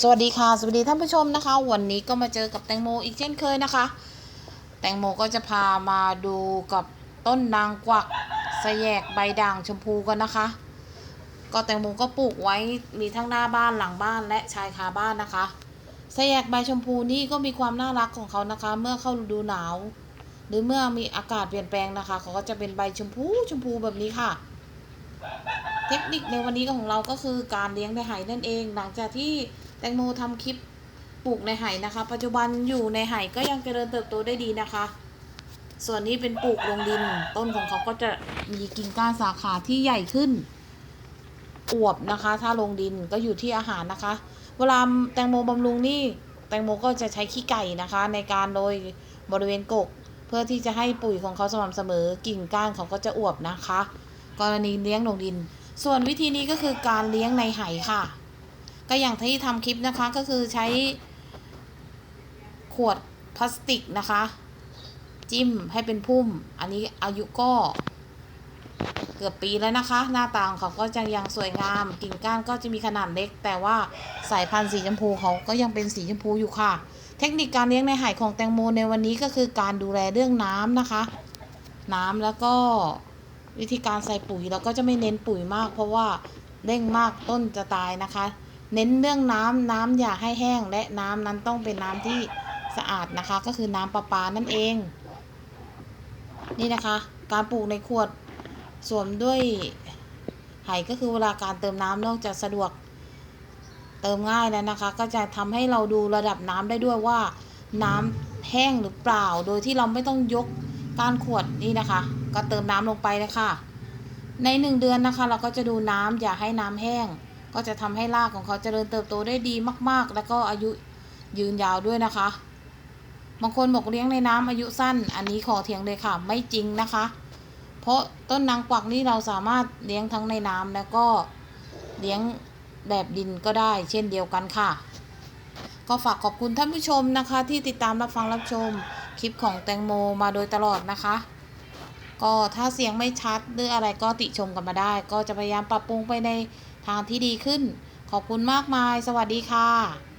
สวัสดีค่ะ สวัสดีท่านผู้ชมนะคะ วันนี้ก็มาเจอกับแตงโมอีกเช่นเคยนะคะ แตงโมก็จะพามาดูกับต้นนางกวักสแยกใบด่างชมพูกันนะคะ ก็แตงโมก็ปลูกไว้มีทั้งหน้าบ้านหลังบ้านและชายคาบ้านนะคะสแยกใบชมพูนี่ก็มีความน่ารักของเขานะคะ เมื่อเข้าฤดูหนาว หรือเมื่อมีอากาศเปลี่ยนแปลงนะคะ เขาก็จะเป็นใบชมพูชมพูแบบนี้ค่ะ เทคนิคในวันนี้ของเราก็คือการเลี้ยงในไหนั่นเอง หลังจากที่แตงโมทำคลิปปลูกในไหนะคะ ปัจจุบันอยู่ในไหก็ยังเจริญเติบโตได้ดีนะคะ ส่วนนี้เป็นปลูกลงดิน ต้นของเขาก็จะมีกิ่งก้านสาขาที่ใหญ่ขึ้น อวบนะคะ ถ้าลงดินก็อยู่ที่อาหารนะคะ เวลาแตงโมบำรุงนี่แตงโมก็จะใช้ขี้ไก่นะคะ ในการโรยบริเวณกก เพื่อที่จะให้ปุ๋ยของเขาสม่ำเสมอ กิ่งก้านเขาก็จะอวบนะคะ กรณีเลี้ยงลงดิน ส่วนวิธีนี้ก็คือการเลี้ยงในไหค่ะ ก็อย่างที่ทำคลิปนะคะก็คือใช้ขวดพลาสติกนะคะ จิ้มให้เป็นพุ่ม อันนี้อายุก็ เกือบปีแล้วนะคะ หน้าตาของเขาก็จะยังสวยงามกิ่งก้านก็จะมีขนาดเล็ก แต่ว่าสายพันธุ์สีชมพูเขาก็ยังเป็นสีชมพูอยู่ค่ะ เทคนิคการเลี้ยงในไหของแตงโมในวันนี้ก็คือการดูแลเรื่องน้ำนะคะ น้ำแล้วก็ วิธีการใส่ปุ๋ยเราก็จะไม่เน้นปุ๋ยมาก เพราะว่าเร่งมากต้นจะตายนะคะ เน้นเรื่องน้ำน้ำอย่าให้แห้ง และน้ำนั้นต้องเป็นน้ำที่สะอาดนะคะ ก็คือน้ำประปานั่นเอง นี่นะคะ การปลูกในขวดสวมด้วยไหก็คือเวลาการเติมน้ำนอกจากสะดวกเติมง่ายแล้วนะคะ ก็จะทำให้เราดูระดับน้ำได้ด้วยว่า น้ำแห้งหรือเปล่า โดยที่เราไม่ต้องยกก้านขวดนี่นะคะ ก็เติมน้ำลงไปเลยค่ะ ในหนึ่งเดือนนะคะ เราก็จะดูน้ำอย่าให้น้ำแห้ง ก็จะทำให้รากของเขาเจริญเติบโตได้ดีมาก ๆ แล้วก็อายุยืนยาวด้วยนะคะ บางคนบอกเลี้ยงในน้ำอายุสั้น อันนี้ขอเถียงเลยค่ะ ไม่จริงนะคะ เพราะต้นนางกวักนี่เราสามารถเลี้ยงทั้งในน้ำแล้วก็เลี้ยงแบบดินก็ได้เช่นเดียวกันค่ะ ก็ฝากขอบคุณท่านผู้ชมนะคะ ที่ติดตามรับฟังรับชมคลิปของแตงโมมาโดยตลอดนะคะ ก็ถ้าเสียงไม่ชัดหรืออะไรก็ติชมกันมาได้ ก็จะพยายามปรับปรุงไปในทางที่ดีขึ้น ขอบคุณมากมาย สวัสดีค่ะ